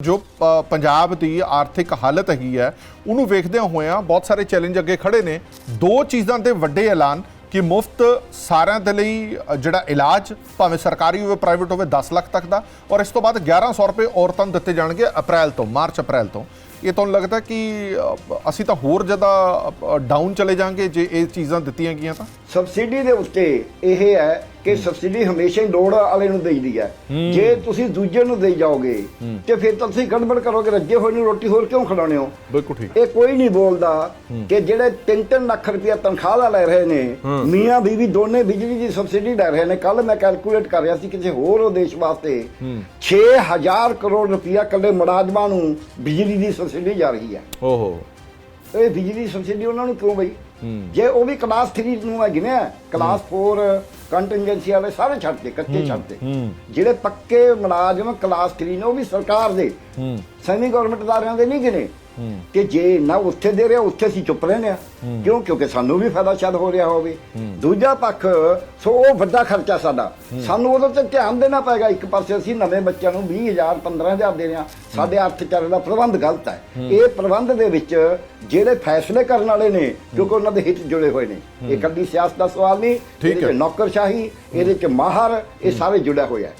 ਜੋ ਪੰਜਾਬ ਦੀ ਆਰਥਿਕ ਹਾਲਤ ਹੈਗੀ ਹੈ, ਉਹਨੂੰ ਵੇਖਦਿਆਂ ਹੋਇਆਂ ਬਹੁਤ ਸਾਰੇ ਚੈਲੰਜ ਅੱਗੇ ਖੜੇ ਨੇ। ਦੋ ਚੀਜ਼ਾਂ ਦੇ ਵੱਡੇ ਐਲਾਨ ਕਿ ਮੁਫਤ ਸਾਰਿਆਂ ਦੇ ਲਈ ਜਿਹੜਾ ਇਲਾਜ ਭਾਵੇਂ ਸਰਕਾਰੀ ਹੋਵੇ ਪ੍ਰਾਈਵੇਟ ਹੋਵੇ 10 ਲੱਖ ਤੱਕ ਦਾ ਔਰ ਇਸ ਤੋਂ ਬਾਅਦ 1100 ਰੁਪਏ ਔਰਤਾਂ ਨੂੰ ਦਿੱਤੇ ਜਾਣਗੇ ਅਪ੍ਰੈਲ ਤੋਂ, ਮਾਰਚ ਅਪ੍ਰੈਲ ਤੋਂ। ਇਹ ਤੁਹਾਨੂੰ ਲੱਗਦਾ ਕਿ ਅਸੀਂ ਤਾਂ ਹੋਰ ਜ਼ਿਆਦਾ ਡਾਊਨ ਚਲੇ ਜਾਾਂਗੇ ਜੇ ਇਹ ਚੀਜ਼ਾਂ ਦਿੱਤੀਆਂ ਗਈਆਂ ਤਾਂ? ਸਬਸਿਡੀ ਦੇ ਉੱਤੇ ਇਹ ਹੈ ਕਿ ਸਬਸਿਡੀ ਹਮੇਸ਼ਾ ਹੀ ਲੋੜ ਵਾਲੇ ਨੂੰ ਦੇਈਦੀ ਹੈ। ਜੇ ਤੁਸੀਂ ਦੂਜੇ ਨੂੰ ਦੇਈ ਜਾਓਗੇ ਤੇ ਫਿਰ ਤਾਂ ਤੁਸੀਂ ਗੜਬੜ ਕਰੋਗੇ ਰੱਜੇ ਹੋਏ ਨੂੰ ਰੋਟੀ ਹੋਰ ਕਿਉਂ ਖਿਲਾਉਣੇ ਹੋ? ਬਿਲਕੁਲ ਠੀਕ। ਇਹ ਕੋਈ ਨਹੀਂ ਬੋਲਦਾ ਕਿ ਜਿਹੜੇ 3-3 ਲੱਖ ਰੁਪਇਆ ਤਨਖਾਹ ਦਾ ਲੈ ਰਹੇ ਨੇ ਮੀਆਂ ਬੀਵੀ ਦੋਨੇ ਬਿਜਲੀ ਦੀ ਸਬਸਿਡੀ ਲੈ ਰਹੇ ਨੇ। ਕੱਲ ਮੈਂ ਕੈਲਕੂਲੇਟ ਕਰ ਰਿਹਾ ਸੀ ਕਿਸੇ ਹੋਰ ਦੇਸ਼ ਵਾਸਤੇ 6000 ਕਰੋੜ ਰੁਪਇਆ ਕੱਲੇ ਮੁਲਾਜ਼ਮਾਂ ਨੂੰ ਬਿਜਲੀ ਦੀ ਸਬਸਿਡੀ ਜਾ ਰਹੀ ਹੈ। ਓਹੋ ਇਹ ਬਿਜਲੀ ਦੀ ਸਬਸਿਡੀ ਉਹਨਾਂ ਨੂੰ ਕਿਉਂ ਬਈ? ਜੇ ਉਹ ਵੀ ਕਲਾਸ 3 ਨੂੰ ਹੈ ਗਿਣਿਆ ਕਲਾਸ 4 ਕੰਟੀਨਜੈਂਸੀ ਵਾਲੇ ਸਾਰੇ ਛੱਡਦੇ ਕੱਚੇ ਛੱਡਦੇ ਜਿਹੜੇ ਪੱਕੇ ਮੁਲਾਜ਼ਮ ਕਲਾਸ 3 ਨੇ ਉਹ ਵੀ ਸਰਕਾਰ ਦੇ। ਸੈਮੀ ਗਵਰਨਮੈਂਟ ਅਦਾਰਿਆਂ ਦੇ ਨਹੀਂ ਗਿਣੇ। ਕਿ ਜੇ ਨਾ ਉੱਥੇ ਦੇ ਰਿਹਾ ਉੱਥੇ ਅਸੀਂ ਚੁੱਪ ਰਹਿੰਦੇ ਆ ਕਿਉਂ? ਕਿਉਂਕਿ ਸਾਨੂੰ ਵੀ ਫਾਇਦਾ ਸ਼ਾਇਦ ਹੋ ਰਿਹਾ ਹੋਵੇ। ਦੂਜਾ ਪੱਖ ਸੋ ਉਹ ਵੱਡਾ ਖਰਚਾ ਸਾਡਾ। ਸਾਨੂੰ ਉਹਦੇ ਤੇ ਧਿਆਨ ਦੇਣਾ ਪਏਗਾ। ਇੱਕ ਪਾਸੇ ਅਸੀਂ ਨਵੇਂ ਬੱਚਿਆਂ ਨੂੰ 20000 15000 ਦੇ ਰਹੇ ਹਾਂ। ਸਾਡੇ ਅਰਥਚਾਰੇ ਦਾ ਪ੍ਰਬੰਧ ਗਲਤ ਹੈ। ਇਹ ਪ੍ਰਬੰਧ ਦੇ ਵਿੱਚ ਜਿਹੜੇ ਫੈਸਲੇ ਕਰਨ ਵਾਲੇ ਨੇ ਕਿਉਂਕਿ ਉਹਨਾਂ ਦੇ ਹਿੱਤ ਜੁੜੇ ਹੋਏ ਨੇ। ਇਹ ਕੱਲੀ ਸਿਆਸਤ ਦਾ ਸਵਾਲ ਨਹੀਂ ਇਹਦੇ। ਚ ਨੌਕਰਸ਼ਾਹੀ ਇਹਦੇ ਚ ਮਾਹਰ ਇਹ ਸਾਰੇ ਜੁੜਿਆ ਹੋਇਆ ਹੈ।